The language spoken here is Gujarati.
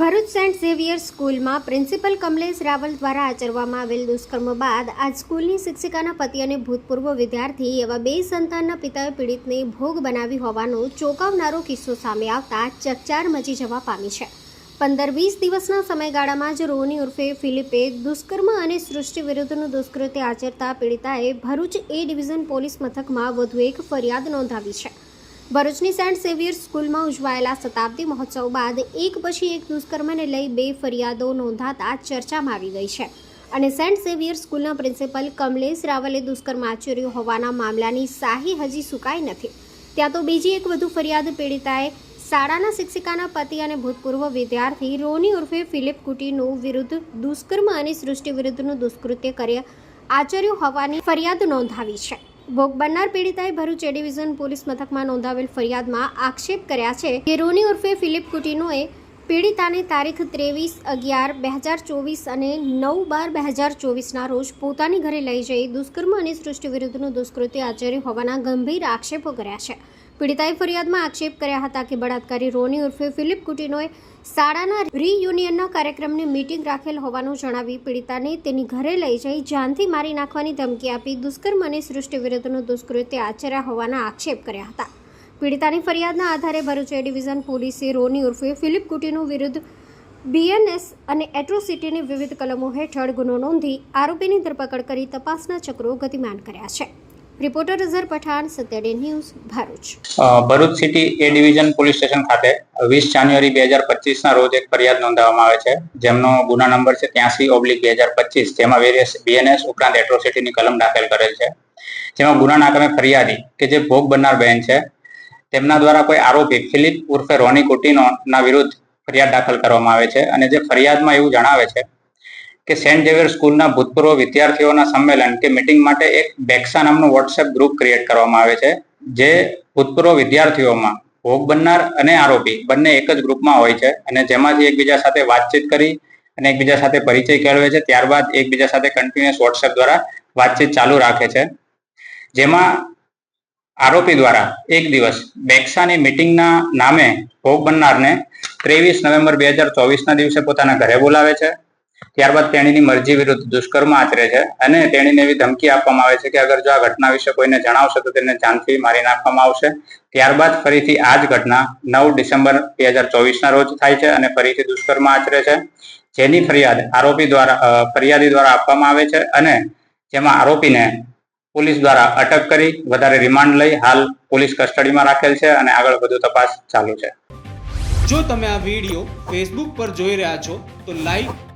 ભરૂચ સેન્ટ ઝેવિયર સ્કૂલમાં પ્રિન્સિપલ કમલેશ રાવલ દ્વારા આચરવામાં આવેલ દુષ્કર્મ બાદ આજ સ્કૂલની શિક્ષિકાના પતિ અને ભૂતપૂર્વ વિદ્યાર્થી એવા બે સંતાનના પિતાએ પીડિતને ભોગ બનાવી હોવાનો ચોંકાવનારો કિસ્સો સામે આવતા ચકચાર મચી જવા પામી છે. પંદર વીસ દિવસના સમયગાળામાં જ રોની ઉર્ફે ફિલિપે દુષ્કર્મ અને સૃષ્ટિ વિરુદ્ધનું દુષ્કૃત્ય આચરતા પીડિતાએ ભરૂચ એ ડિવિઝન પોલીસ મથકમાં વધુ એક ફરિયાદ નોંધાવી છે. ભરૂચની સેન્ટ સેવિયર સ્કૂલમાં ઉજવાયેલા શતાબ્દી મહોત્સવ બાદ એક પછી એક દુષ્કર્મને લઈ બે ફરિયાદો નોંધાતા ચર્ચામાં આવી ગઈ છે. અને સેન્ટ સેવિયર સ્કૂલના પ્રિન્સિપલ કમલેશ રાવલે દુષ્કર્મ આચર્યું હોવાના મામલાની શાહી હજી સુકાઈ નથી. ત્યાં તો બીજી એક વધુ ફરિયાદ પીડિતાએ શાળાના શિક્ષિકાના પતિ અને ભૂતપૂર્વ વિદ્યાર્થી રોની ઉર્ફે ફિલિપ કુટીનું વિરુદ્ધ દુષ્કર્મ અને સૃષ્ટિ વિરુદ્ધનું દુષ્કૃત્ય કર્યા આચર્યું હોવાની ફરિયાદ નોંધાવી છે. ભોગ બનનાર પીડિતાએ ભરૂચ એ ડિવિઝન પોલીસ મથકમાં નોંધાવેલ ફરિયાદમાં આક્ષેપ કર્યા છે કે રોની ઉર્ફે ફિલિપ કુટીનોએ પીડિતાને તારીખ ત્રેવીસ અગિયાર બે હજાર ચોવીસ અને નવ બાર બે હજાર ચોવીસના રોજ પોતાની ઘરે લઈ જઈ દુષ્કર્મ અને સૃષ્ટિ વિરુદ્ધનું દુષ્કૃત્ય આચર્યું હોવાના ગંભીર આક્ષેપો કર્યા છે. પીડિતાએ ફરિયાદમાં આક્ષેપ કર્યા હતા કે બળાત્કારી રોની ઉર્ફે ફિલિપ કુટીનોએ શાળાના રીયુનિયનના કાર્યક્રમની મીટિંગ રાખેલ હોવાનું જણાવી પીડિતાને તેની ઘરે લઈ જઈ જાનથી મારી નાખવાની ધમકી આપી દુષ્કર્મ અને સૃષ્ટિ વિરુદ્ધનું દુષ્કૃત્ય આચર્યા હોવાના આક્ષેપ કર્યા હતા. પીડિતાની ફરિયાદના આધારે ભરૂચ ડિવિઝન પોલીસે રોની ઉર્ફે ફિલિપ કુટીનો વિરુદ્ધ બીએનએસ અને એટ્રોસિટીની વિવિધ કલમો હેઠળ ગુનો નોંધી આરોપીની ધરપકડ કરી તપાસના ચક્રો ગતિમાન કર્યા છે. Reporter Azhar Pathan, Satyaday news, Bharuch. Bharuch city A division police station ખાતે વીસ જાન્યુઆરી બે હજાર પચીસના રોજ એક ફરિયાદ નોંધાવવામાં આવે છે. જેમનો ગુના નંબર છે ત્યાંસી ઓબ્લિક બે હજાર પચીસ. જેમાં વેરિયસ બીએનએસ ઉપરાંત એટ્રોસિટીની કલમ દાખલ કરેલ છે. જેમાં ગુના કામે ફરિયાદી કે જે ભોગ બનનાર બહેન છે, તેમના દ્વારા કોઈ આરોપી ફિલિપ ઉર્ફે રોની કુટીનો ના વિરુદ્ધ ફરિયાદ દાખલ કરવામાં આવે છે. અને જે ફરિયાદમાં એવું જણાવે છે કે સેન્ટ ઝેવિયર સ્કૂલના ભૂતપૂર્વ વિદ્યાર્થીઓના સંમેલન કે મીટિંગ માટે એક બેક્સા નામનું વોટ્સએપ ગ્રુપ ક્રિએટ કરવામાં આવે છે, જે ભૂતપૂર્વ વિદ્યાર્થીઓમાં ભોગ બનનાર અને આરોપી બંને એક જ ગ્રુપમાં હોય છે અને જેમાંથી એકબીજા સાથે વાતચીત કરી અને એકબીજા સાથે પરિચય કેળવે છે. ત્યારબાદ એકબીજા સાથે કન્ટિન્યુઅસ વોટ્સએપ દ્વારા વાતચીત ચાલુ રાખે છે. જેમાં આરોપી દ્વારા એક દિવસ બેક્સાની મીટિંગના નામે ભોગ બનનારને ત્રેવીસ નવેમ્બર બે હજાર ચોવીસના દિવસે પોતાના ઘરે બોલાવે છે. ત્યારબાદ તેણીની મરજી વિરુદ્ધ દુષ્કર્મ આચરે છે અને તેણીને એવી ધમકી આપવામાં આવે છે કે અગર જો આ ઘટના વિશે કોઈને જણાવશે તો તેને જાનથી મારી નાખવામાં આવશે. ત્યારબાદ ફરીથી આ જ ઘટના નવ ડિસેમ્બર બે હજાર ચોવીસના રોજ થાય છે અને ફરીથી દુષ્કર્મ આચરે છે. જેની ફરિયાદ આરોપી દ્વારા ફરિયાદી દ્વારા આપવામાં આવે છે અને જેમાં આરોપીને પોલીસ દ્વારા અટક કરી, વધારે રિમાન્ડ લઈ હાલ પોલીસ કસ્ટડીમાં રાખેલ છે અને આગળ વધુ તપાસ ચાલુ છે. જો તમે આ વીડિયો ફેસબુક પર જોઈ રહ્યા છો તો લાઈક